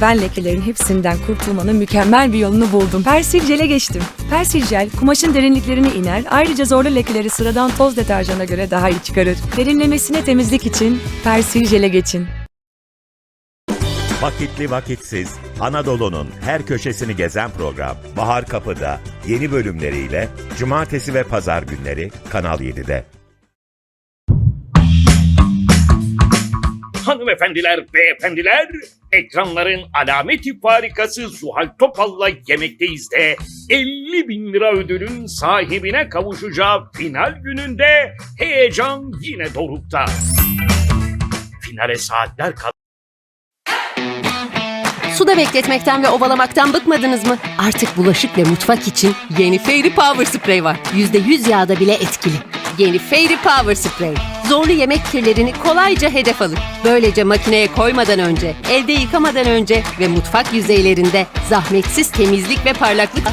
Ben lekelerin hepsinden kurtulmanın mükemmel bir yolunu buldum. Persil jele geçtim. Persil jel kumaşın derinliklerine iner. Ayrıca zorlu lekeleri sıradan toz deterjana göre daha iyi çıkarır. Derinlemesine temizlik için Persil jele geçin. Vakitli vakitsiz Anadolu'nun her köşesini gezen program Bahar Kapı'da yeni bölümleriyle cumartesi ve pazar günleri Kanal 7'de. Hanımefendiler, beyefendiler, ekranların alameti farikası Zuhal Topal'la yemekteyiz de 50 bin lira ödülün sahibine kavuşacağı final gününde heyecan yine dorukta. Finale saatler kala Suda bekletmekten ve ovalamaktan bıkmadınız mı? Artık bulaşık ve mutfak için yeni Fairy Power Spray var. %100 yağda bile etkili. Yeni Fairy Power Spray. Zorlu yemek kirlerini kolayca hedef alır. Böylece makineye koymadan önce, elde yıkamadan önce ve mutfak yüzeylerinde zahmetsiz temizlik ve parlaklık